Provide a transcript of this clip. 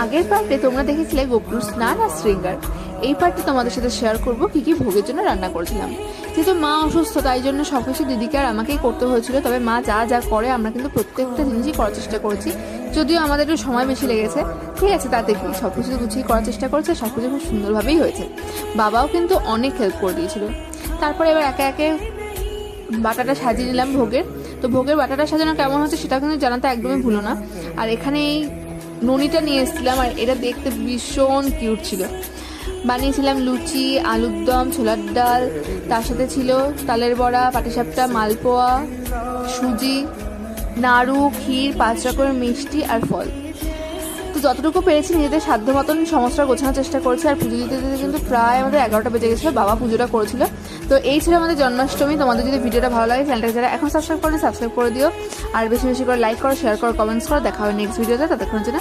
আগের পার্টে তোমরা দেখেছিলে গোপুর স্নান আর শৃঙ্গার। এই পার্টে তোমাদের সাথে শেয়ার করব কি কি ভোগের জন্য রান্না করেছিলাম। যেহেতু মা অসুস্থ, তাই জন্য সবকিছু দিদিকে আর আমাকেই করতে হয়েছিল। তবে মা যা যা করে, আমরা কিন্তু প্রত্যেকটা জিনিসই করার চেষ্টা করেছি। যদিও আমাদের একটু সময় বেশি লেগেছে। ঠিক আছে তাতে কি সব কিছু গুছিয়ে করার চেষ্টা করেছে সব কিছু খুব সুন্দরভাবেই হয়েছে। বাবাও কিন্তু অনেক হেল্প করে দিয়েছিল। তারপরে এবার একে একে বাটাটা সাজিয়ে নিলাম ভোগের। তো ভোগের বাটাটা সাজানো কেমন হচ্ছে সেটা কিন্তু জানাতে একদমই ভুলো না। আর এখানে এই ননিটা নিয়ে এসেছিলাম আর এটা দেখতে ভীষণ কিউট ছিল। বানিয়েছিলাম লুচি, আলুর দম, ছোলার ডাল, তার সাথে ছিল তালের বড়া, পাটিসাপটা, মালপোয়া, সুজি, নাড়ু, ক্ষীর, পাঁচ রকমের মিষ্টি আর ফল। তো যতটুকু পেরেছি নিজেদের সাধ্য মতন সমস্যা গোছানোর চেষ্টা করেছি আর পুজো দিতে দিতে কিন্তু প্রায় আমাদের এগারোটা বেজে গেছিল, বাবা পুজোটা করেছিল। তো এই ছিল আমাদের জন্মাষ্টমী। তোমাদের যদি ভিডিওটা ভালো লাগে, চ্যানেলটাকে যারা এখন সাবস্ক্রাইব করে সাবস্ক্রাইব করে দিও। আর বেশি বেশি করে লাইক করো শেয়ার করো কমেন্টস করো। দেখা হয় নেক্সট ভিডিওতে ততক্ষণ জন্য